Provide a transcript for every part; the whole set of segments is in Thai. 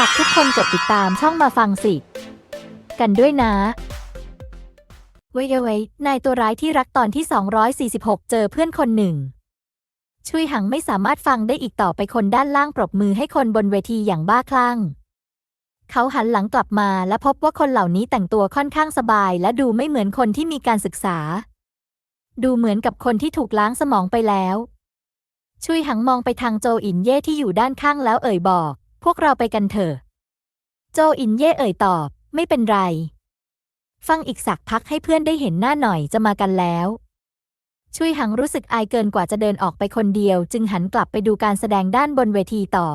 ฝากทุกคนกดติดตามช่องมาฟังสิ กันด้วยนะไว้ไว้นายตัวร้ายที่รักตอนที่ 246 เจอเพื่อนคนหนึ่งชุยหังไม่สามารถฟังได้อีกต่อไปคนด้านล่างปรบมือให้คนบนเวทีอย่างบ้าคลั่ง เขาหันหลังกลับมาและพบว่าคนเหล่านี้แต่งตัวค่อนข้างสบาย และดูไม่เหมือนคนที่มีการศึกษา ดูเหมือนกับคนที่ถูกล้างสมองไปแล้วชุยหังมองไปทางโจอินเย่ที่อยู่ด้านข้างแล้วเอ่ยบอก พวกเราไปกันเถอะ โจอินเย่เอ่ยตอบ ไม่เป็นไร ฟังอีกสักพักให้เพื่อนได้เห็นหน้าหน่อยจะมากันแล้ว ชุยหังรู้สึกอายเกินกว่าจะเดินออกไปคนเดียว จึงหันกลับไปดูการแสดงด้านบนเวทีต่อ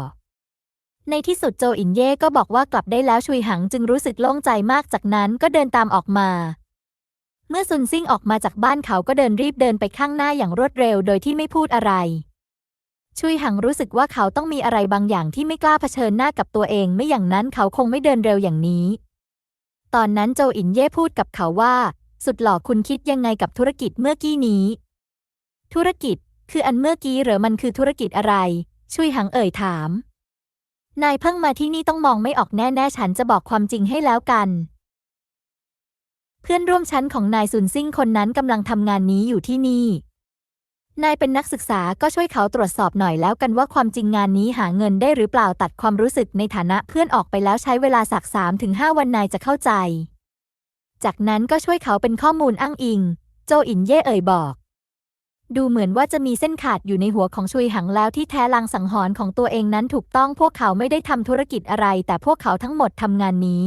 ในที่สุดโจอินเย่ก็บอกว่ากลับได้แล้วชุยหังจึงรู้สึกโล่งใจมากจากนั้นก็เดินตามออกมาเมื่อซุนซิ่งออกมาจากบ้านเขาก็เดินรีบเดินไปข้างหน้าอย่างรวดเร็วโดยที่ไม่พูดอะไร ชุยหังรู้สึกว่าเขาต้องมีอะไรบางอย่างที่ไม่กล้าเผชิญหน้ากับตัวเอง ไม่อย่างนั้นเขาคงไม่เดินเร็วอย่างนี้ ตอนนั้นโจอินเย่พูดกับเขาว่า สุดหล่อคุณคิดยังไงกับธุรกิจเมื่อกี้นี้ ธุรกิจ คืออันเมื่อกี้หรือมันคือธุรกิจอะไร ชุยหังเอ่ยถาม นายเพิ่งมาที่นี่ต้องมองไม่ออกแน่ๆฉันจะบอกความจริงให้แล้วกัน เพื่อนร่วมชั้นของนายซุนซิ่งคนนั้นกำลังทำงานนี้อยู่ที่นี่ นายเป็นนักศึกษาก็ช่วยเขาตรวจสอบหน่อยแล้วกันว่าความจริงงานนี้หาเงินได้หรือเปล่าตัดความรู้สึกในฐานะเพื่อนออกไปแล้วใช้เวลาสักสามถึงห้าวันนายจะเข้าใจ จากนั้นก็ช่วยเขาเป็นข้อมูลอ้างอิง โจอินเย่เอ่ยบอก ดูเหมือนว่าจะมีเส้นขาดอยู่ในหัวของชุยหังแล้วที่แท้ลังสังหรณ์ของตัวเองนั้นถูกต้องพวกเขาไม่ได้ทำธุรกิจอะไร แต่พวกเขาทั้งหมดทำงานนี้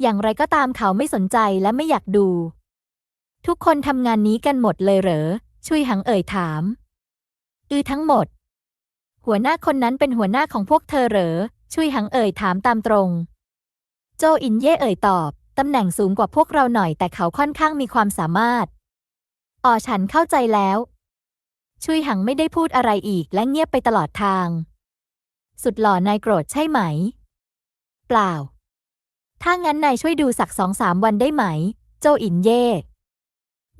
อย่างไรก็ตามเขาไม่สนใจและไม่อยากดู ทุกคนทำงานนี้กันหมดเลยเหรอ ชุยหังเอ่ยถาม อือทั้งหมด หัวหน้าคนนั้นเป็นหัวหน้าของพวกเธอเหรอ ชุยหังเอ่ยถามตามตรง โจอินเย่เอ่ยตอบ ตำแหน่งสูงกว่าพวกเราหน่อยแต่เขาค่อนข้างมีความสามารถ อ๋อฉันเข้าใจแล้ว ชุยหังไม่ได้พูดอะไรอีกและเงียบไปตลอดทาง สุดหล่อนายโกรธใช่ไหม เปล่า ถ้างั้นนายช่วยดูสักสองสามวันได้ไหม โจอินเย่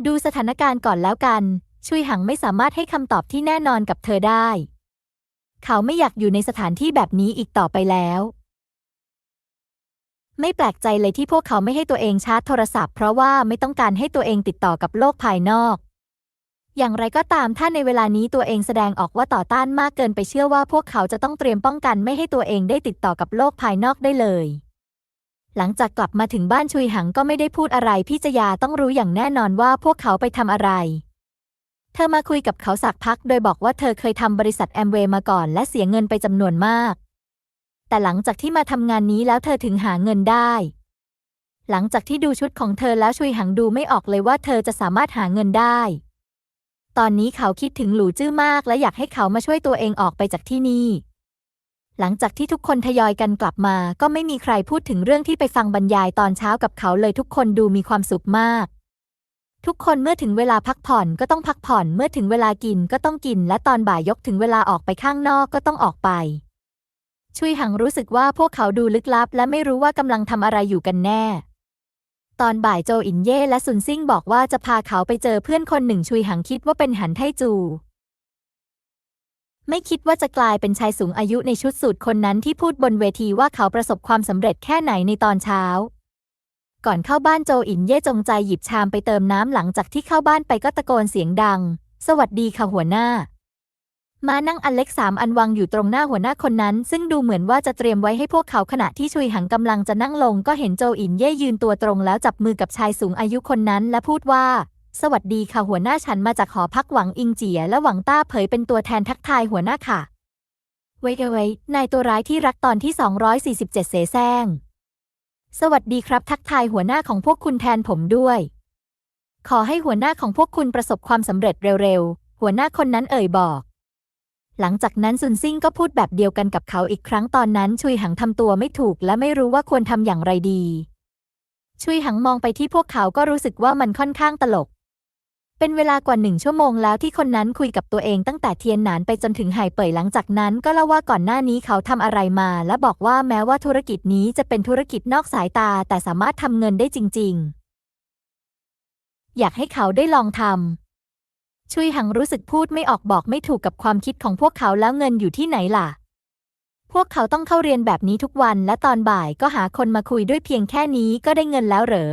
ดูสถานการณ์ก่อนแล้วกัน ชุยหังไม่สามารถให้คำตอบที่แน่นอนกับเธอได้ เขาไม่อยากอยู่ในสถานที่แบบนี้อีกต่อไปแล้ว ไม่แปลกใจเลยที่พวกเขาไม่ให้ตัวเองชาร์จโทรศัพท์เพราะว่าไม่ต้องการให้ตัวเองติดต่อกับโลกภายนอก อย่างไรก็ตามถ้าในเวลานี้ตัวเองแสดงออกว่าต่อต้านมากเกินไปเชื่อว่าพวกเขาจะต้องเตรียมป้องกันไม่ให้ตัวเองได้ติดต่อกับโลกภายนอกได้เลยหลังจากกลับมาถึงบ้านชุยหังก็ไม่ได้พูดอะไรพี่จยาต้องรู้อย่างแน่นอนว่าพวกเขาไปทำอะไร เธอมาคุยกับเขาสักพักโดยบอกว่าเธอเคยทำบริษัทแอมเวย์มาก่อนและเสียเงินไปจำนวนมาก แต่หลังจากที่มาทำงานนี้แล้วเธอถึงหาเงินได้ หลังจากที่ดูชุดของเธอแล้วชุยหังดูไม่ออกเลยว่าเธอจะสามารถหาเงินได้ ตอนนี้เขาคิดถึงหลูจื้อมาก และอยากให้เขามาช่วยตัวเองออกไปจากที่นี่ หลังจากที่ทุกคนทยอยกันกลับมา ก็ไม่มีใครพูดถึงเรื่องที่ไปฟังบรรยายตอนเช้ากับเขาเลยทุกคนดูมีความสุขมาก ทุกคนเมื่อถึงเวลาพักผ่อนก็ต้องพักผ่อนเมื่อถึงเวลากินก็ต้องกิน และตอนบ่ายยกถึงเวลาออกไปข้างนอกก็ต้องออกไป ชุยหังรู้สึกว่าพวกเขาดูลึกลับ และไม่รู้ว่ากำลังทำอะไรอยู่กันแน่ ตอนบ่ายโจอินเย่และซุนซิ่งบอกว่าจะพาเขาไปเจอเพื่อนคนหนึ่งชุยหังคิดว่าเป็นหันไทจู ไม่คิดว่าจะกลายเป็นชายสูงอายุในชุดสูทคนนั้นที่พูดบนเวทีว่าเขาประสบความสำเร็จแค่ไหนในตอนเช้า ก่อนเข้าบ้านโจอินเย่จงใจหยิบชามไปเติมน้ำหลังจากที่เข้าบ้านไปก็ตะโกนเสียงดัง สวัสดีค่ะหัวหน้า มานั่งอันเล็กสามอันวางอยู่ตรงหน้าหัวหน้าคนนั้น ซึ่งดูเหมือนว่าจะเตรียมไว้ให้พวกเขาขณะที่ชุยหังกำลังจะนั่งลง ก็เห็นโจอินเย่ยืนตัวตรงแล้วจับมือกับชายสูงอายุคนนั้น และพูดว่า สวัสดีค่ะหัวหน้าฉันมาจากหอพักหวังอิงเจีย และหวังต้าเผยเป็นตัวแทนทักทายหัวหน้าค่ะไว้ไว้นายตัวร้ายที่รักตอนที่ 247 เสแสร้ง สวัสดีครับ ทักทายหัวหน้าของพวกคุณแทนผมด้วย ขอให้หัวหน้าของพวกคุณประสบความสำเร็จเร็วๆ หัวหน้าคนนั้นเอ่ยบอก หลังจากนั้นซุนซิ่งก็พูดแบบเดียวกันกับเขาอีกครั้งตอนนั้นชุยหังทำตัวไม่ถูกและไม่รู้ว่าควรทำอย่างไรดี ชุยหังมองไปที่พวกเขาก็รู้สึกว่ามันค่อนข้างตลก เป็นเวลากว่าหนึ่งชั่วโมงแล้วที่คนนั้นคุยกับตัวเองตั้งแต่เทียนหนานไปจนถึงไหเป่ยหลังจากนั้น ก็เล่าว่าก่อนหน้านี้เขาทำอะไรมา และบอกว่าแม้ว่าธุรกิจนี้จะเป็นธุรกิจนอกสายตา แต่สามารถทำเงินได้จริง ๆ อยากให้เขาได้ลองทำชุยหังรู้สึกพูดไม่ออกบอกไม่ถูกกับความคิดของพวกเขาแล้วเงินอยู่ที่ไหนล่ะ พวกเขาต้องเข้าเรียนแบบนี้ทุกวันและตอนบ่ายก็หาคนมาคุยด้วยเพียงแค่นี้ก็ได้เงินแล้วเหรอ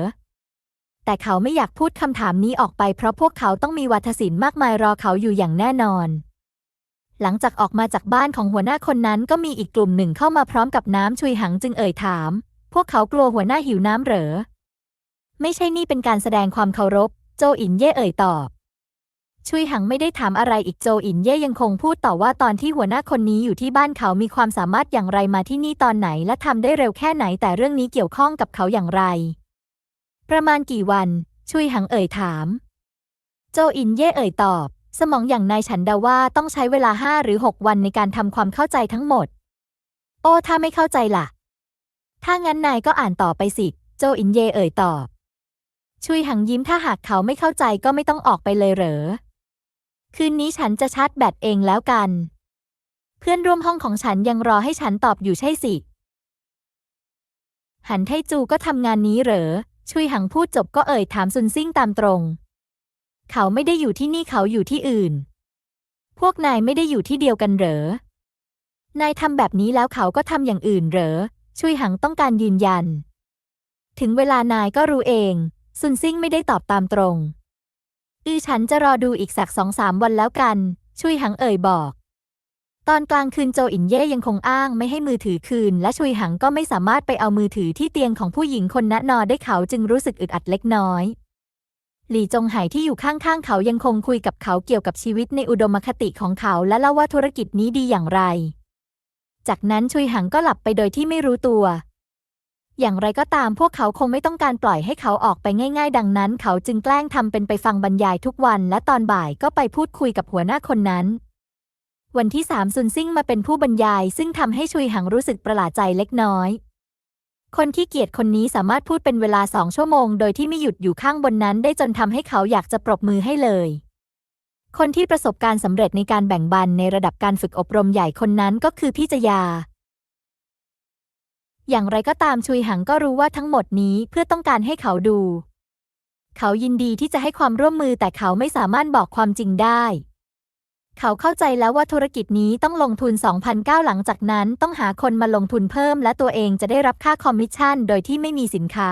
แต่เขาไม่อยากพูดคำถามนี้ออกไปเพราะพวกเขาต้องมีวัฒศิลป์มากมายรอเขาอยู่อย่างแน่นอน หลังจากออกมาจากบ้านของหัวหน้าคนนั้นก็มีอีกกลุ่มหนึ่งเข้ามาพร้อมกับน้ำชุยหังจึงเอ่ยถาม พวกเขากลัวหัวหน้าหิวน้ำเหรอ ไม่ใช่นี่เป็นการแสดงความเคารพ โจอินเย่เอ่ยตอบชุยหังไม่ได้ถามอะไรอีกโจอินเย่ยังคงพูดต่อว่าตอนที่หัวหน้าคนนี้อยู่ที่บ้านเขามีความสามารถอย่างไรมาที่นี่ตอนไหนและทำได้เร็วแค่ไหนแต่เรื่องนี้เกี่ยวข้องกับเขาอย่างไร ประมาณกี่วัน ชุยหังเอ่ยถาม โจอินเย่เอ่ยตอบ สมองอย่างนายฉันเดาว่าต้องใช้เวลาห้าหรือหกวันในการทำความเข้าใจทั้งหมด โอ้ถ้าไม่เข้าใจล่ะ ถ้างั้นนายก็อ่านต่อไปสิ โจอินเย่เอ่ยตอบ ชุยหังยิ้มถ้าหากเขาไม่เข้าใจก็ไม่ต้องออกไปเลยเหรอ คืนนี้ฉันจะชาร์จแบตเองแล้วกัน เพื่อนร่วมห้องของฉันยังรอให้ฉันตอบอยู่ใช่สิหันไทจูก็ทำงานนี้เหรอ ชุยหังพูดจบก็เอ่ยถามซุนซิ่งตามตรง เขาไม่ได้อยู่ที่นี่เขาอยู่ที่อื่น พวกนายไม่ได้อยู่ที่เดียวกันเหรอ นายทำแบบนี้แล้วเขาก็ทำอย่างอื่นเหรอ ชุยหังต้องการยืนยัน ถึงเวลานายก็รู้เอง ซุนซิ่งไม่ได้ตอบตามตรง อือฉันจะรอดูอีกสักสองสามวันแล้วกัน ชุยหังเอ่ยบอก ตอนกลางคืนโจอินเย่ยังคงอ้างไม่ให้มือถือคืน และชุยหังก็ไม่สามารถไปเอามือถือที่เตียงของผู้หญิงคนนั้นนอนได้เขาจึงรู้สึกอึดอัดเล็กน้อย หลี่จงไหที่อยู่ข้างๆเขายังคงคุยกับเขาเกี่ยวกับชีวิตในอุดมคติของเขาและเล่าว่าธุรกิจนี้ดีอย่างไร จากนั้นชุยหังก็หลับไปโดยที่ไม่รู้ตัว อย่างไรก็ตามพวกเขาคงไม่ต้องการปล่อยให้เขาออกไปง่าย ๆ ดังนั้น เขาจึงแกล้งทำเป็นไปฟังบรรยายทุกวัน และตอนบ่ายก็ไปพูดคุยกับหัวหน้าคนนั้น วันที่สามซุนซิ่งมาเป็นผู้บรรยาย ซึ่งทำให้ชุยหังรู้สึกประหลาดใจเล็กน้อย คนที่เกียจคนนี้สามารถพูดเป็นเวลาสองชั่วโมง โดยที่ไม่หยุดอยู่ข้างบนนั้นได้จนทำให้เขาอยากจะปรบมือให้เลย คนที่ประสบการสำเร็จในการแบ่งปันในระดับการฝึกอบรมใหญ่คนนั้นก็คือพี่จยา อย่างไรก็ตามชุยหังก็รู้ว่าทั้งหมดนี้เพื่อต้องการให้เขาดู เขายินดีที่จะให้ความร่วมมือแต่เขาไม่สามารถบอกความจริงได้ เขาเข้าใจแล้วว่าธุรกิจนี้ต้องลงทุน 2,009หลังจากนั้นต้องหาคนมาลงทุนเพิ่มและตัวเองจะได้รับค่าคอมมิชชั่น โดยที่ไม่มีสินค้า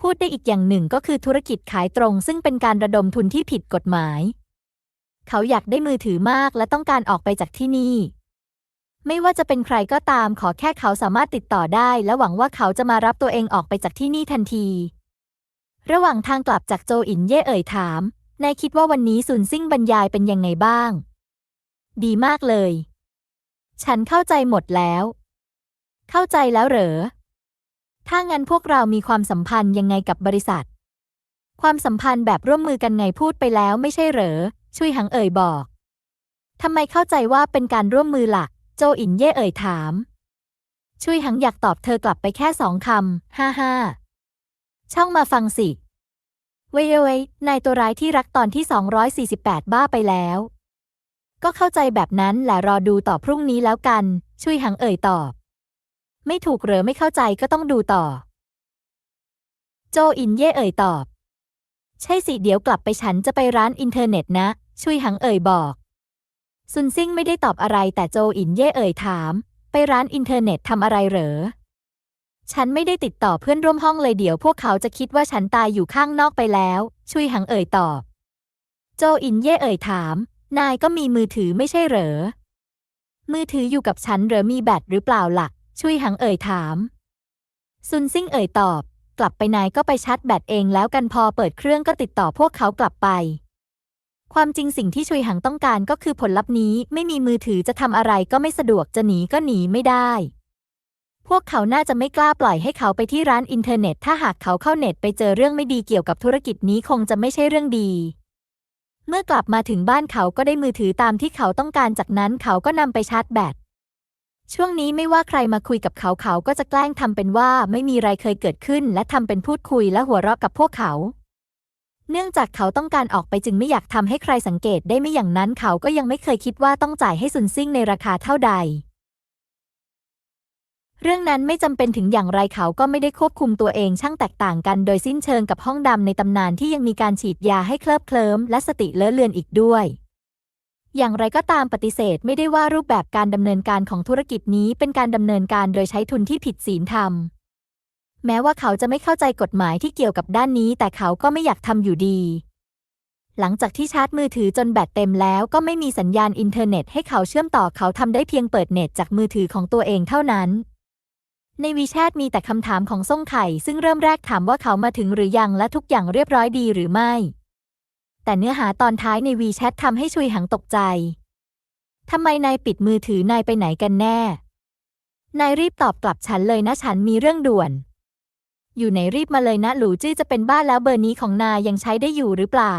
พูดได้อีกอย่างหนึ่งก็คือธุรกิจขายตรง ซึ่งเป็นการระดมทุนที่ผิดกฎหมาย เขาอยากได้มือถือมากและต้องการออกไปจากที่นี่ ไม่ว่าจะเป็นใครก็ตามขอแค่เขาสามารถติดต่อได้ และหวังว่าเขาจะมารับตัวเองออกไปจากที่นี่ทันที ระหว่างทางกลับจากโจอินเย่เอ่ยถาม นายคิดว่าวันนี้ซุนซิ่งบรรยายเป็นยังไงบ้าง ดีมากเลย ฉันเข้าใจหมดแล้ว เข้าใจแล้วเหรอ ถ้างั้นพวกเรามีความสัมพันธ์ยังไงกับบริษัท ความสัมพันธ์แบบร่วมมือกันไงพูดไปแล้วไม่ใช่เหรอ ช่วยหังเอ่ยบอก ทำไมเข้าใจว่าเป็นการร่วมมือล่ะโจอินเย่เอ่ยถาม ช่วยหังอยากตอบเธอกลับไปแค่สองคำ ฮ่าฮ่าช่องมาฟังสิ เว้ยเว้ยนายตัวร้ายที่รักตอนที่ 248 บ้าไปแล้ว ก็เข้าใจแบบนั้นแหละรอดูต่อพรุ่งนี้แล้วกัน ช่วยหังเอ่ยตอบ ไม่ถูกหรือไม่เข้าใจก็ต้องดูต่อ โจอินเย่เอ่ยตอบ ใช่สิเดี๋ยวกลับไปฉันจะไปร้านอินเทอร์เน็ตนะ ช่วยหังเอ่ยบอก ซุนซิ่งไม่ได้ตอบอะไรแต่โจอินเย่เอ่ยถาม ไปร้านอินเทอร์เน็ตทำอะไรเหรอ ฉันไม่ได้ติดต่อเพื่อนร่วมห้องเลยเดี๋ยวพวกเขาจะคิดว่าฉันตายอยู่ข้างนอกไปแล้วช่วยหังเอ่ยตอบ โจอินเย่เอ่ยถาม นายก็มีมือถือไม่ใช่เหรอ มือถืออยู่กับฉันเหรอมีแบตหรือเปล่าล่ะช่วยหังเอ่ยถาม ซุนซิ่งเอ่ยตอบ กลับไปนายก็ไปชาร์จแบตเองแล้วกันพอเปิดเครื่องก็ติดต่อพวกเขากลับไป ความจริงสิ่งที่ชุยหังต้องการก็คือผลลัพธ์นี้ไม่มีมือถือจะทำอะไรก็ไม่สะดวกจะหนีก็หนีไม่ได้ พวกเขาน่าจะไม่กล้าปล่อยให้เขาไปที่ร้านอินเทอร์เน็ต ถ้าหากเขาเข้าเน็ตไปเจอเรื่องไม่ดีเกี่ยวกับธุรกิจนี้คงจะไม่ใช่เรื่องดี เมื่อกลับมาถึงบ้านเขาก็ได้มือถือตามที่เขาต้องการจากนั้นเขาก็นำไปชาร์จแบตช่วงนี้ไม่ว่าใครมาคุยกับเขาเขาก็จะแกล้งทำเป็นว่าไม่มีอะไรเคยเกิดขึ้น และทำเป็นพูดคุยและหัวเราะกับพวกเขา เนื่องจากเขาต้องการออกไปจึงไม่อยากทำให้ใครสังเกตได้ไม่อย่างนั้นเขาก็ยังไม่เคยคิดว่าต้องจ่ายให้ซุนซิ่งในราคาเท่าใด เรื่องนั้นไม่จำเป็นถึงอย่างไรเขาก็ไม่ได้ควบคุมตัวเองช่างแตกต่างกันโดยสิ้นเชิงกับห้องดำในตำนานที่ยังมีการฉีดยาให้เคลิบเคลิ้มและสติเลอะเลือนอีกด้วย อย่างไรก็ตามปฏิเสธไม่ได้ว่ารูปแบบการดำเนินการของธุรกิจนี้เป็นการดำเนินการโดยใช้ทุนที่ผิดศีลธรรม แม้ว่าเขาจะไม่เข้าใจกฎหมายที่เกี่ยวกับด้านนี้ แต่เขาก็ไม่อยากทำอยู่ดี หลังจากที่ชาร์จมือถือจนแบตเต็มแล้วก็ไม่มีสัญญาณอินเทอร์เน็ตให้เขาเชื่อมต่อเขาทำได้เพียงเปิดเน็ตจากมือถือของตัวเองเท่านั้น ในวีแชทมีแต่คำถามของส่งไข่ ซึ่งเริ่มแรกถามว่าเขามาถึงหรือยังและทุกอย่างเรียบร้อยดีหรือไม่ แต่เนื้อหาตอนท้ายในวีแชททำให้ชุยหังตกใจทำไมนายปิดมือถือนายไปไหนกันแน่ นายรีบตอบกลับฉันเลยนะฉันมีเรื่องด่วน อยู่ไหนรีบมาเลยนะหลูจื้อจะเป็นบ้าแล้วเบอร์นี้ของนายยังใช้ได้อยู่หรือเปล่า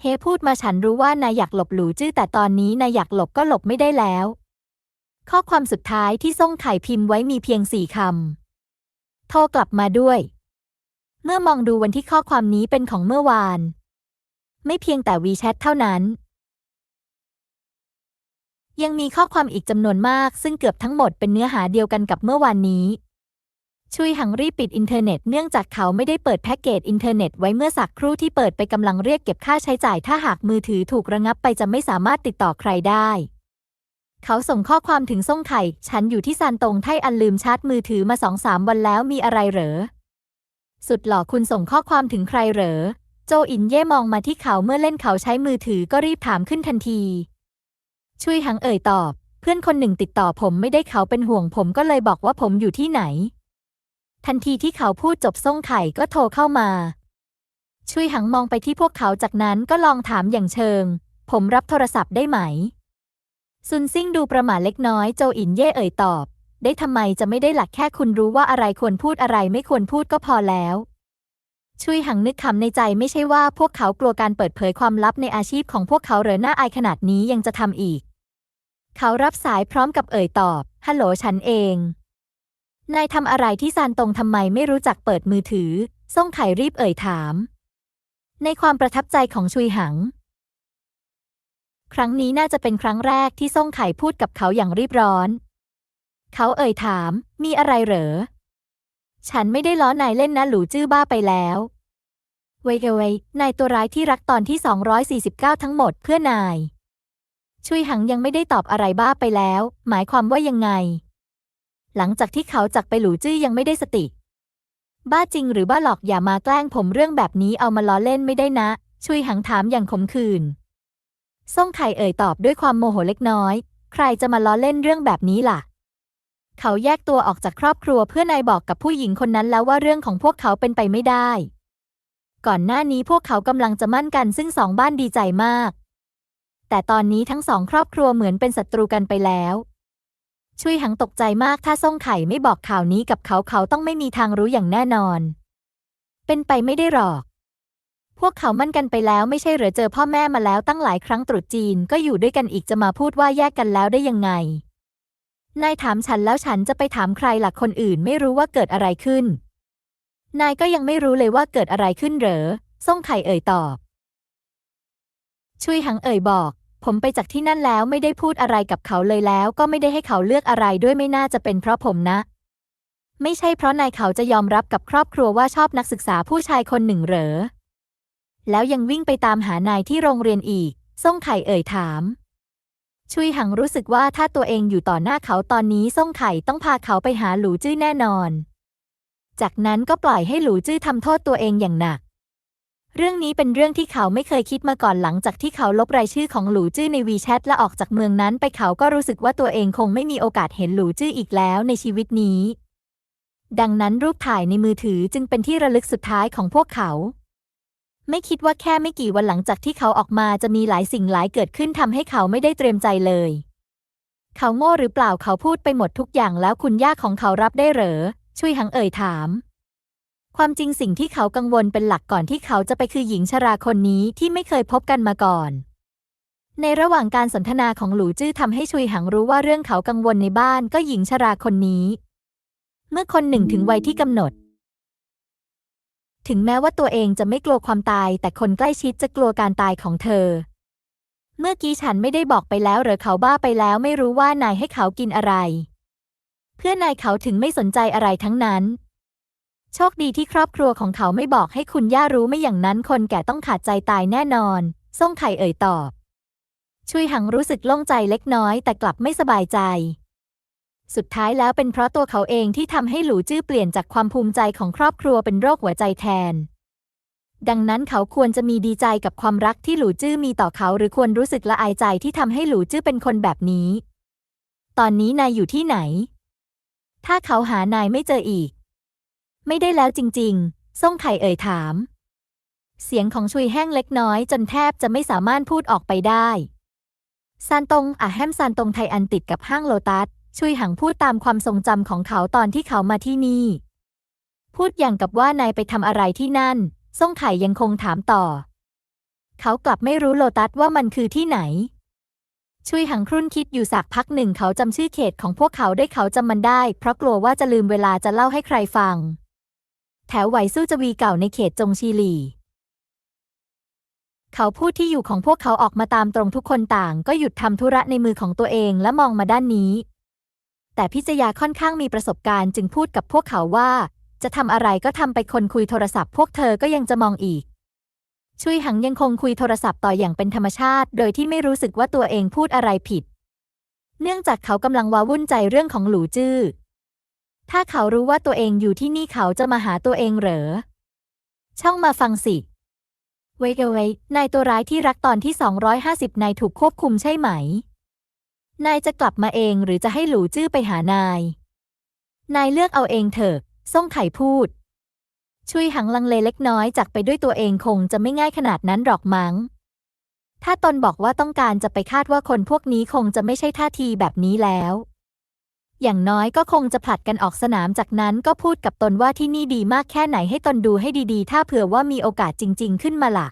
เฮพูดมาฉันรู้ว่านายอยากหลบหลูจื้อแต่ตอนนี้นายอยากหลบก็หลบไม่ได้แล้ว ข้อความสุดท้ายที่ส่งไข่พิมพ์ไว้มีเพียงสี่คำ โทรกลับมาด้วย เมื่อมองดูวันที่ข้อความนี้เป็นของเมื่อวาน ไม่เพียงแต่วีแชทเท่านั้น ยังมีข้อความอีกจำนวนมากซึ่งเกือบทั้งหมดเป็นเนื้อหาเดียวกันกับเมื่อวานนี้ ชุยหังรีบปิดอินเทอร์เน็ตเนื่องจากเขาไม่ได้เปิดแพ็กเกจอินเทอร์เน็ตไว้เมื่อสักครู่ที่เปิดไปกำลังเรียกเก็บค่าใช้จ่าย ถ้าหากมือถือถูกระงับไปจะไม่สามารถติดต่อใครได้ เขาส่งข้อความถึงส่งไข่ ฉันอยู่ที่ซานตงไทอันลืมชาร์จมือถือมาสองสามวันแล้วมีอะไรเหรอ สุดหล่อคุณส่งข้อความถึงใครเหรอ โจอินเย่มองมาที่เขาเมื่อเล่นเขาใช้มือถือก็รีบถามขึ้นทันที ช่วยหังเอ่ยตอบ เพื่อนคนหนึ่งติดต่อผมไม่ได้เขาเป็นห่วงผมก็เลยบอกว่าผมอยู่ที่ไหน ทันทีที่เขาพูดจบส่งไข่ก็โทรเข้ามา ช่วยหังมองไปที่พวกเขาจากนั้นก็ลองถามอย่างเชิง ผมรับโทรศัพท์ได้ไหม ซุนซิ่งดูประหม่าเล็กน้อยโจอินเย่เอ่ยตอบ ได้ทำไมจะไม่ได้หลักแค่คุณรู้ว่าอะไรควรพูดอะไรไม่ควรพูดก็พอแล้วช่วยหังนึกคำในใจไม่ใช่ว่าพวกเขากลัวการเปิดเผยความลับในอาชีพของพวกเขาเหรอหน้าอายขนาดนี้ยังจะทำอีก เขารับสายพร้อมกับเอ่ยตอบฮัลโหลฉันเองนายทำอะไรที่ซานตงทำไมไม่รู้จักเปิดมือถือ ส่งไข่รีบเอ่ยถาม ในความประทับใจของชุยหัง ครั้งนี้น่าจะเป็นครั้งแรกที่ส่งไข่พูดกับเขาอย่างรีบร้อน เขาเอ่ยถาม มีอะไรเหรอ ฉันไม่ได้ล้อนายเล่นนะหลูจื้อบ้าไปแล้ว เวยเวยนายตัวร้ายที่รักตอนที่ 249 ทั้งหมดเพื่อนาย ชุยหังยังไม่ได้ตอบอะไรบ้าไปแล้ว หมายความว่ายังไง หลังจากที่เขาจักไปหลูจื้อยังไม่ได้สติ บ้าจริงหรือบ้าหลอกอย่ามาแกล้งผมเรื่องแบบนี้เอามาล้อเล่นไม่ได้นะ ชุยหังถามอย่างขมขื่น ส่งไข่เอ่ยตอบด้วยความโมโหเล็กน้อย ใครจะมาล้อเล่นเรื่องแบบนี้ล่ะ เขาแยกตัวออกจากครอบครัวเพื่อนายบอกกับผู้หญิงคนนั้นแล้วว่าเรื่องของพวกเขาเป็นไปไม่ได้ ก่อนหน้านี้พวกเขากำลังจะมั่นกันซึ่งสองบ้านดีใจมาก แต่ตอนนี้ทั้งสองครอบครัวเหมือนเป็นศัตรูกันไปแล้วช่วยหังตกใจมากถ้าส่งไข่ไม่บอกข่าวนี้กับเขาเขาต้องไม่มีทางรู้อย่างแน่นอน เป็นไปไม่ได้หรอก พวกเขามั่นกันไปแล้วไม่ใช่เหรือเจอพ่อแม่มาแล้วตั้งหลายครั้งตรุษจีนก็อยู่ด้วยกันอีกจะมาพูดว่าแยกกันแล้วได้ยังไง นายถามฉันแล้วฉันจะไปถามใครหลักคนอื่นไม่รู้ว่าเกิดอะไรขึ้น นายก็ยังไม่รู้เลยว่าเกิดอะไรขึ้นเหรอส่งไข่เอ่ยตอบ ช่วยหังเอ่ยบอก ผมไปจากที่นั่นแล้วไม่ได้พูดอะไรกับเขาเลยแล้ว ก็ไม่ได้ให้เขาเลือกอะไรด้วยไม่น่าจะเป็นเพราะผมนะ ไม่ใช่เพราะนายเขาจะยอมรับกับครอบครัวว่าชอบนักศึกษาผู้ชายคนหนึ่งเหรอ แล้วยังวิ่งไปตามหานายที่โรงเรียนอีกส่งไข่เอ่ยถาม ชุยหังรู้สึกว่าถ้าตัวเองอยู่ต่อหน้าเขาตอนนี้ส่งไข่ต้องพาเขาไปหาหลูจื้อแน่นอน จากนั้นก็ปล่อยให้หลูจื้อทำโทษตัวเองอย่างหนัก เรื่องนี้เป็นเรื่องที่เขาไม่เคยคิดมาก่อนหลังจากที่เขาลบรายชื่อของหลูจื้อในวีแชทและออกจากเมืองนั้นไปเขาก็รู้สึกว่าตัวเองคงไม่มีโอกาสเห็นหลูจื้ออีกแล้วในชีวิตนี้ดังนั้นรูปถ่ายในมือถือจึงเป็นที่ระลึกสุดท้ายของพวกเขา ไม่คิดว่าแค่ไม่กี่วันหลังจากที่เขาออกมาจะมีหลายสิ่งหลายเกิดขึ้นทำให้เขาไม่ได้เตรียมใจเลย เขาโง่หรือเปล่าเขาพูดไปหมดทุกอย่างแล้วคุณย่าของเขารับได้เหรอ ช่วยหังเอ่ยถาม ความจริงสิ่งที่เขากังวลเป็นหลักก่อนที่เขาจะไปคือหญิงชราคนนี้ที่ไม่เคยพบกันมาก่อน ในระหว่างการสนทนาของหลูจื้อทำให้ชุยหังรู้ว่าเรื่องเขากังวลในบ้านก็หญิงชราคนนี้ เมื่อคนหนึ่งถึงวัยที่กำหนด ถึงแม้ว่าตัวเองจะไม่กลัวความตาย แต่คนใกล้ชิดจะกลัวการตายของเธอ เมื่อกี้ฉันไม่ได้บอกไปแล้วหรือเขาบ้าไปแล้วไม่รู้ว่านายให้เขากินอะไร เพื่อนายเขาถึงไม่สนใจอะไรทั้งนั้น โชคดีที่ครอบครัวของเขาไม่บอกให้คุณย่ารู้ไม่อย่างนั้นคนแก่ต้องขาดใจตายแน่นอนส่งไข่เอ่ยตอบชุยหังรู้สึกโล่งใจเล็กน้อยแต่กลับไม่สบายใจ สุดท้ายแล้วเป็นเพราะตัวเขาเองที่ทำให้หลูจื้อเปลี่ยนจากความภูมิใจของครอบครัวเป็นโรคหัวใจแทน ดังนั้นเขาควรจะมีดีใจกับความรักที่หลูจื้อมีต่อเขาหรือควรรู้สึกละอายใจที่ทำให้หลูจื้อเป็นคนแบบนี้ ตอนนี้นายอยู่ที่ไหน ถ้าเขาหานายไม่เจออีก ไม่ได้แล้วจริงๆซ่งไข่เอ่ยถาม เสียงของชุยแห้งเล็กน้อยจนแทบจะไม่สามารถพูดออกไปได้ซานตงอะแฮมซานตงไทยอันติดกับห้างโลตัส ชุยหังพูดตามความทรงจำของเขาตอนที่เขามาที่นี่ พูดอย่างกับว่านายไปทำอะไรที่นั่น ซ่งไข่ยังคงถามต่อ เขากลับไม่รู้โลตัสว่ามันคือที่ไหน ชุยหังครุ่นคิดอยู่สักพักหนึ่งเขาจำชื่อเขตของพวกเขาได้เขาจำมันได้ เพราะกลัวว่าจะลืมเวลาจะเล่าให้ใครฟัง แถวไหวสู้จวีเก่าในเขตจงชีหลีเขาพูดที่อยู่ของพวกเขาออกมาตามตรงทุกคนต่าง ก็หยุดทำธุระในมือของตัวเองและมองมาด้านนี้ แต่พิจยาค่อนข้างมีประสบการณ์จึงพูดกับพวกเขาว่า จะทำอะไรก็ทำไปคนคุยโทรศัพท์พวกเธอก็ยังจะมองอีก ชุยหังยังคงคุยโทรศัพท์ต่ออย่างเป็นธรรมชาติ โดยที่ไม่รู้สึกว่าตัวเองพูดอะไรผิด เนื่องจากเขากำลังว้าวุ่นใจเรื่องของหลูจื้อ ถ้าเขารู้ว่าตัวเองอยู่ที่นี่เขาจะมาหาตัวเองเหรอ ช่องมาฟังสิเวกเวยนายตัวร้ายที่รักตอนที่ 250 นายถูกควบคุมใช่ไหม นายจะกลับมาเองหรือจะให้หลูจื้อไปหานาย นายเลือกเอาเองเถอะซ่งไข่พูด ชุยหังลังเลเล็กน้อยจากไปด้วยตัวเองคงจะไม่ง่ายขนาดนั้นหรอกมั้ง ถ้าตนบอกว่าต้องการจะไปคาดว่าคนพวกนี้คงจะไม่ใช่ท่าทีแบบนี้แล้ว อย่างน้อยก็คงจะผลัดกันออกสนามจากนั้นก็พูดกับตนว่าที่นี่ดีมากแค่ไหนให้ตนดูให้ดีๆ ถ้าเผื่อว่ามีโอกาสจริง ๆ ขึ้นมาล่ะ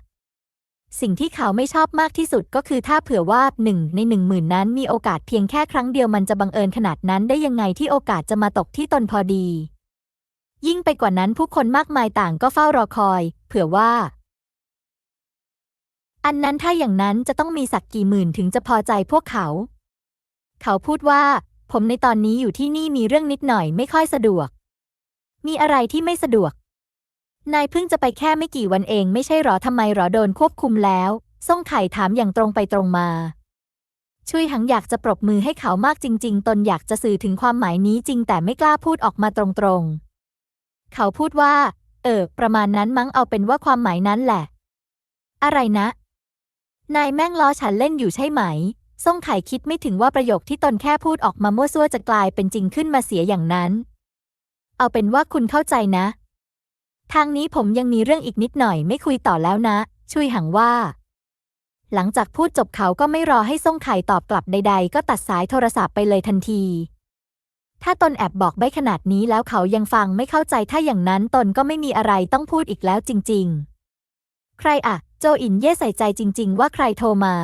สิ่งที่เขาไม่ชอบมากที่สุดก็คือถ้าเผื่อว่าหนึ่งในหนึ่งหมื่นนั้นมีโอกาสเพียงแค่ครั้งเดียวมันจะบังเอิญขนาดนั้นได้ยังไงที่โอกาสจะมาตกที่ตนพอดี ยิ่งไปกว่านั้นผู้คนมากมายต่างก็เฝ้ารอคอย เผื่อว่า อันนั้นถ้าอย่างนั้นจะต้องมีสักกี่หมื่นถึงจะพอใจพวกเขา เขาพูดว่า ผมในตอนนี้อยู่ที่นี่มีเรื่องนิดหน่อยไม่ค่อยสะดวก มีอะไรที่ไม่สะดวก นายเพิ่งจะไปแค่ไม่กี่วันเองไม่ใช่หรอทำไมหรอโดนควบคุมแล้วซ่งไข่ถามอย่างตรงไปตรงมา ช่วยหังอยากจะปรบมือให้เขามากจริง ๆ ตนอยากจะสื่อถึงความหมายนี้จริงแต่ไม่กล้าพูดออกมาตรงๆ เขาพูดว่า เออ ประมาณนั้นมั้งเอาเป็นว่าความหมายนั้นแหละ อะไรนะ นายแม่งล้อฉันเล่นอยู่ใช่ไหมซ่งไข่คิดไม่ถึงว่าประโยคที่ตนแค่พูดออกมามั่วซั่วจะกลายเป็นจริงขึ้นมาเสียอย่างนั้น เอาเป็นว่าคุณเข้าใจนะ ทางนี้ผมยังมีเรื่องอีกนิดหน่อยไม่คุยต่อแล้วนะช่วยหังว่า หลังจากพูดจบเขาก็ไม่รอให้ซ่งไข่ตอบกลับใด ๆ ก็ตัดสายโทรศัพท์ไปเลยทันที ถ้าตนแอบบอกใบขนาดนี้แล้วเขายังฟังไม่เข้าใจถ้าอย่างนั้นตนก็ไม่มีอะไรต้องพูดอีกแล้วจริง ๆ ใครอะโจอินเย่ใส่ใจจริง ๆ ว่าใครโทรมา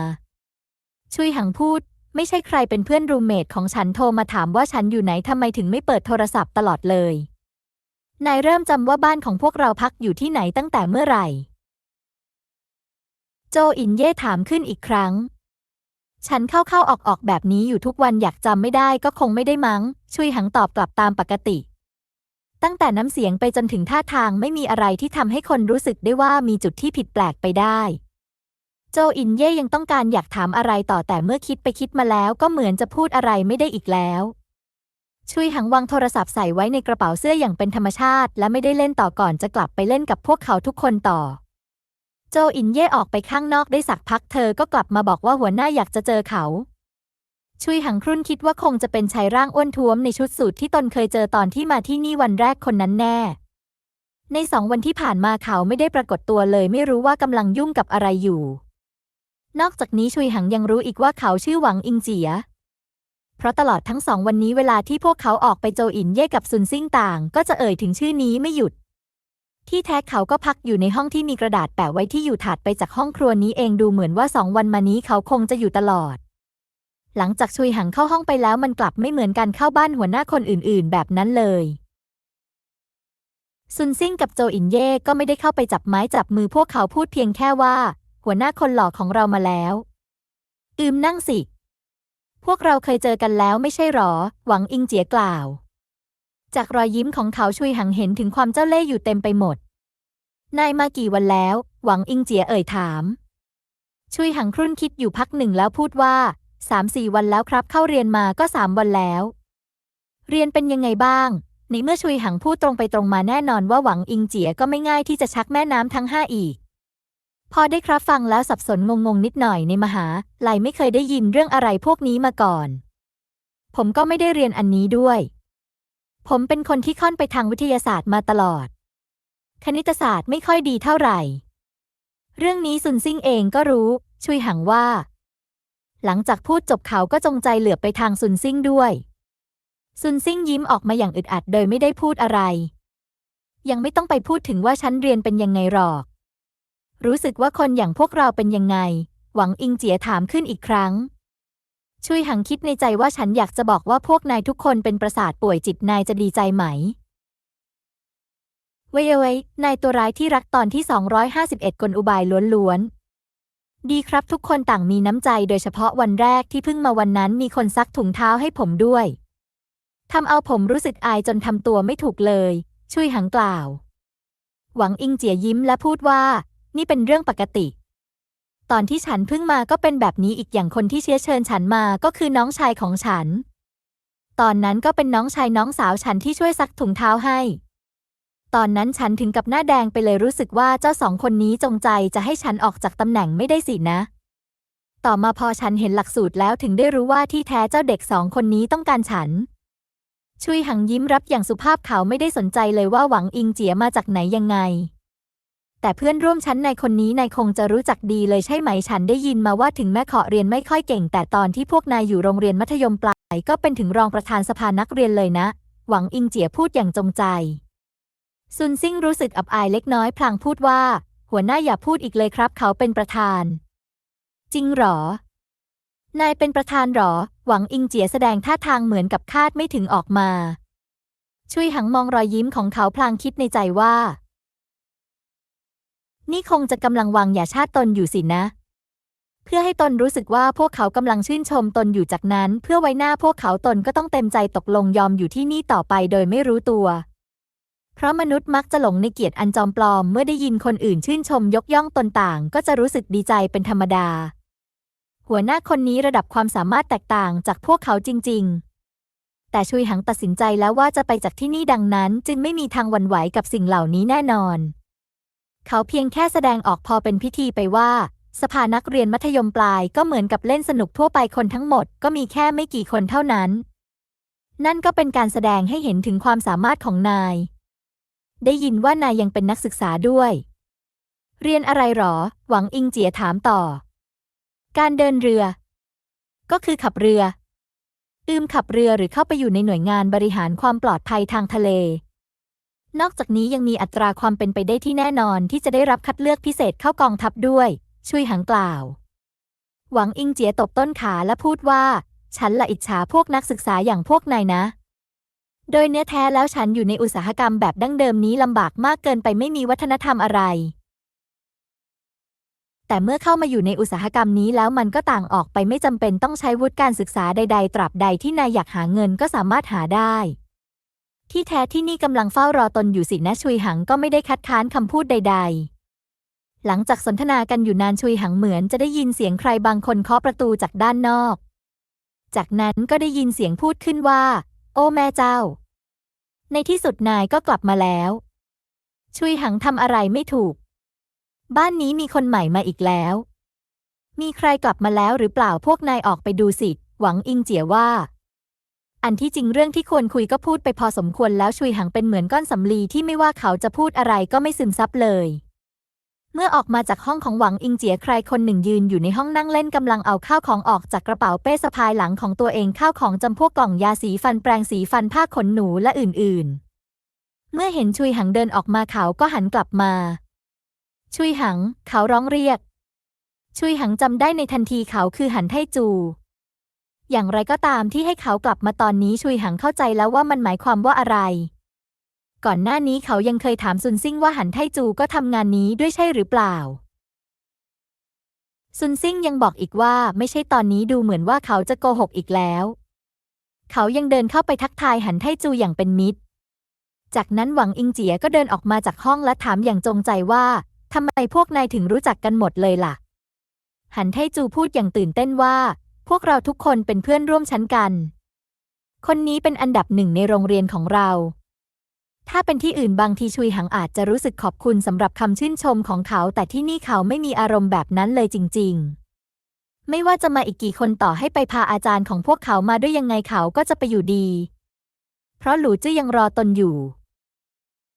ชุยหังพูด ไม่ใช่ใครเป็นเพื่อนรูเมทของฉันโทรมาถามว่าฉันอยู่ไหนทำไมถึงไม่เปิดโทรศัพท์ตลอดเลย นายเริ่มจำว่าบ้านของพวกเราพักอยู่ที่ไหนตั้งแต่เมื่อไหร่ โจอินเย่ถามขึ้นอีกครั้ง ฉันเข้าเข้าออกออกแบบนี้อยู่ทุกวันอยากจำไม่ได้ก็คงไม่ได้มั้งชุยหังตอบกลับตามปกติ ตั้งแต่น้ำเสียงไปจนถึงท่าทางไม่มีอะไรที่ทำให้คนรู้สึกได้ว่ามีจุดที่ผิดแปลกไปได้ โจอินเย่ยังต้องการอยากถามอะไรต่อแต่เมื่อคิดไปคิดมาแล้วก็เหมือนจะพูดอะไรไม่ได้อีกแล้ว ชุยหังวางโทรศัพท์ใส่ไว้ในกระเป๋าเสื้ออย่างเป็นธรรมชาติ และไม่ได้เล่นต่อก่อนจะกลับไปเล่นกับพวกเขาทุกคนต่อ โจอินเย่ออกไปข้างนอกได้สักพักเธอก็กลับมาบอกว่าหัวหน้าอยากจะเจอเขา ชุยหังครุ่นคิดว่าคงจะเป็นชายร่างอ้วนท้วมในชุดสูทที่ตนเคยเจอตอนที่มาที่นี่วันแรกคนนั้นแน่ ในสองวันที่ผ่านมาเขาไม่ได้ปรากฏตัวเลย ไม่รู้ว่ากำลังยุ่งกับอะไรอยู่ นอกจากนี้ชุยหังยังรู้อีกว่าเขาชื่อหวังอิงเจีย เพราะตลอดทั้งสองวันนี้เวลาที่พวกเขาออกไปโจอินเย่กับซุนซิ่งต่าง ก็จะเอ่ยถึงชื่อนี้ไม่หยุด ที่แท้เขาก็พักอยู่ในห้องที่มีกระดาษแปะไว้ที่อยู่ถัดไปจากห้องครัวนี้เองดูเหมือนว่าสองวันมานี้เขาคงจะอยู่ตลอด หลังจากชุยหังเข้าห้องไปแล้วมันกลับไม่เหมือนกันเข้าบ้านหัวหน้าคนอื่น ๆ แบบนั้นเลยซุนซิ่งกับโจอินเย่ก็ไม่ได้เข้าไปจับไม้จับมือพวกเขาพูดเพียงแค่ว่า หัวหน้าคนหล่อของเรามาแล้ว อืมนั่งสิ พวกเราเคยเจอกันแล้วไม่ใช่หรอ หวังอิงเจียกล่าว จากรอยยิ้มของเขาชุยหังเห็นถึงความเจ้าเล่ห์อยู่เต็มไปหมด นายมากี่วันแล้ว หวังอิงเจียเอ่ยถาม ชุยหังครุ่นคิดอยู่พักหนึ่งแล้วพูดว่าสามสี่วันแล้วครับเข้าเรียนมาก็สามวันแล้ว เรียนเป็นยังไงบ้างในเมื่อชุยหังพูดตรงไปตรงมาแน่นอนว่าหวังอิงเจียก็ไม่ง่ายที่จะชักแม่น้ำทั้งห้าอีก พอได้ครับฟังแล้วสับสนงงๆนิดหน่อยในมหาลัยไม่เคยได้ยินเรื่องอะไรพวกนี้มาก่อน ผมก็ไม่ได้เรียนอันนี้ด้วย ผมเป็นคนที่ค่อนไปทางวิทยาศาสตร์มาตลอด คณิตศาสตร์ไม่ค่อยดีเท่าไหร่ เรื่องนี้ซุนซิ่งเองก็รู้ ชุยหังว่า หลังจากพูดจบเขาก็จงใจเหลือบไปทางซุนซิ่งด้วยซุนซิ่งยิ้มออกมาอย่างอึดอัดโดยไม่ได้พูดอะไร ยังไม่ต้องไปพูดถึงว่าฉันเรียนเป็นยังไงหรอก รู้สึกว่าคนอย่างพวกเราเป็นยังไง หวังอิงเจียถามขึ้นอีกครั้งชุยหังคิดในใจว่าฉันอยากจะบอกว่าพวกนายทุกคนเป็นประสาทป่วยจิตนายจะดีใจไหม เว้ยเว้ยนายตัวร้ายที่รักตอนที่ 251 กลอุบายล้วนๆ ดีครับทุกคนต่างมีน้ำใจโดยเฉพาะวันแรกที่เพิ่งมาวันนั้นมีคนซักถุงเท้าให้ผมด้วยทำเอาผมรู้สึกอายจนทำตัวไม่ถูกเลย ช่วยหังกล่าว หวังอิงเจียยิ้มและพูดว่า นี่เป็นเรื่องปกติ ตอนที่ฉันเพิ่งมาก็เป็นแบบนี้อีกอย่างคนที่เชื้อเชิญฉันมาก็คือน้องชายของฉัน ตอนนั้นก็เป็นน้องชายน้องสาวฉันที่ช่วยซักถุงเท้าให้ ตอนนั้นฉันถึงกับหน้าแดงไปเลยรู้สึกว่าเจ้าสองคนนี้จงใจจะให้ฉันออกจากตำแหน่งไม่ได้สินะ ต่อมาพอฉันเห็นหลักสูตรแล้วถึงได้รู้ว่าที่แท้เจ้าเด็กสองคนนี้ต้องการฉันชุยหังยิ้มรับอย่างสุภาพเขาไม่ได้สนใจเลยว่าหวังอิงเจียมาจากไหนยังไง แต่เพื่อนร่วมชั้นในคนนี้นายคงจะรู้จักดีเลยใช่ไหมฉันได้ยินมาว่าถึงแม่ขอเรียนไม่ค่อยเก่ง แต่ตอนที่พวกนายอยู่โรงเรียนมัธยมปลายก็เป็นถึงรองประธานสภานักเรียนเลยนะ หวังอิงเจียพูดอย่างจงใจ ซุนซิ่งรู้สึกอับอายเล็กน้อยพลางพูดว่า หัวหน้าอย่าพูดอีกเลยครับ เขาเป็นประธาน จริงหรอ นายเป็นประธานหรอ หวังอิงเจียแสดงท่าทางเหมือนกับคาดไม่ถึงออกมาชุยหังมองรอยยิ้มของเขาพลางคิดในใจว่า นี่คงจะกำลังวางยาชาติตนอยู่สินะ เพื่อให้ตนรู้สึกว่าพวกเขากำลังชื่นชมตนอยู่จากนั้น เพื่อไว้หน้าพวกเขาตนก็ต้องเต็มใจตกลงยอมอยู่ที่นี่ต่อไปโดยไม่รู้ตัว เพราะมนุษย์มักจะหลงในเกียรติอันจอมปลอมเมื่อได้ยินคนอื่นชื่นชมยกย่องตนต่าง ก็จะรู้สึกดีใจเป็นธรรมดา หัวหน้าคนนี้ระดับความสามารถแตกต่างจากพวกเขาจริง ๆแต่ชุยหังตัดสินใจแล้วว่าจะไปจากที่นี่ดังนั้น จึงไม่มีทางวันไหวกับสิ่งเหล่านี้แน่นอน เขาเพียงแค่แสดงออกพอเป็นพิธีไปว่า สภานักเรียนมัธยมปลายก็เหมือนกับเล่นสนุกทั่วไปคนทั้งหมดก็มีแค่ไม่กี่คนเท่านั้น นั่นก็เป็นการแสดงให้เห็นถึงความสามารถของนาย ได้ยินว่านายยังเป็นนักศึกษาด้วย เรียนอะไรหรอ หวังอิงเจียถามต่อ การเดินเรือ ก็คือขับเรือ อืมขับเรือหรือเข้าไปอยู่ในหน่วยงานบริหารความปลอดภัยทางทะเล นอกจากนี้ยังมีอัตราความเป็นไปได้ที่แน่นอนที่จะได้รับคัดเลือกพิเศษเข้ากองทัพด้วย ช่วยหังกล่าว หวังอิงเจียตบต้นขาและพูดว่า ฉันละอิจฉาพวกนักศึกษาอย่างพวกนายนะ โดยเนื้อแท้แล้วฉันอยู่ในอุตสาหกรรมแบบดั้งเดิมนี้ลำบากมากเกินไปไม่มีวัฒนธรรมอะไร แต่เมื่อเข้ามาอยู่ในอุตสาหกรรมนี้แล้วมันก็ต่างออกไปไม่จำเป็นต้องใช้วุฒิการศึกษาใด ๆ ตราบใดที่นายอยากหาเงินก็สามารถหาได้ ที่แท้ที่นี่กำลังเฝ้ารอตนอยู่สินะชุยหังก็ไม่ได้คัดค้านคำพูดใด ๆ หลังจากสนทนากันอยู่นานชุยหังเหมือนจะได้ยินเสียงใครบางคนเคาะประตูจากด้านนอก จากนั้นก็ได้ยินเสียงพูดขึ้นว่า โอ้แม่เจ้า ในที่สุดนายก็กลับมาแล้ว ชุยหังทำอะไรไม่ถูก บ้านนี้มีคนใหม่มาอีกแล้ว มีใครกลับมาแล้วหรือเปล่าพวกนายออกไปดูสิ หวังอิงเจียว่า อันที่จริงเรื่องที่ควรคุยก็พูดไปพอสมควรแล้วชุยหังเป็นเหมือนก้อนสำลีที่ไม่ว่าเขาจะพูดอะไรก็ไม่ซึมซับเลย เมื่อออกมาจากห้องของหวังอิงเจียใครคนหนึ่งยืนอยู่ในห้องนั่งเล่นกำลังเอาข้าวของออกจากกระเป๋าเป้สะพายหลังของตัวเองข้าวของจำพวกกล่องยาสีฟันแปรงสีฟันผ้าขนหนูและอื่นๆ เมื่อเห็นชุยหังเดินออกมาเขาก็หันกลับมา ชุยหัง เขาร้องเรียก ชุยหังจำได้ในทันทีเขาคือหันไทจู อย่างไรก็ตามที่ให้เขากลับมาตอนนี้ชุยหังเข้าใจแล้วว่ามันหมายความว่าอะไร ก่อนหน้านี้เขายังเคยถามซุนซิ่งว่าหันไทจูก็ทำงานนี้ด้วยใช่หรือเปล่า ซุนซิ่งยังบอกอีกว่าไม่ใช่ตอนนี้ดูเหมือนว่าเขาจะโกหกอีกแล้ว เขายังเดินเข้าไปทักทายหันไทจูอย่างเป็นมิตร จากนั้นหวังอิงเจียก็เดินออกมาจากห้องและถามอย่างจงใจว่าทำไมพวกนายถึงรู้จักกันหมดเลยล่ะ หันไทจูพูดอย่างตื่นเต้นว่า พวกเราทุกคนเป็นเพื่อนร่วมชั้นกัน คนนี้เป็นอันดับหนึ่งในโรงเรียนของเรา ถ้าเป็นที่อื่นบางทีชุยหังอาจจะรู้สึกขอบคุณสำหรับคำชื่นชมของเขา แต่ที่นี่เขาไม่มีอารมณ์แบบนั้นเลยจริง ๆไม่ว่าจะมาอีกกี่คนต่อให้ไปพาอาจารย์ของพวกเขามาด้วยยังไงเขาก็จะไปอยู่ดี เพราะหลูจื้อยังรอตนอยู่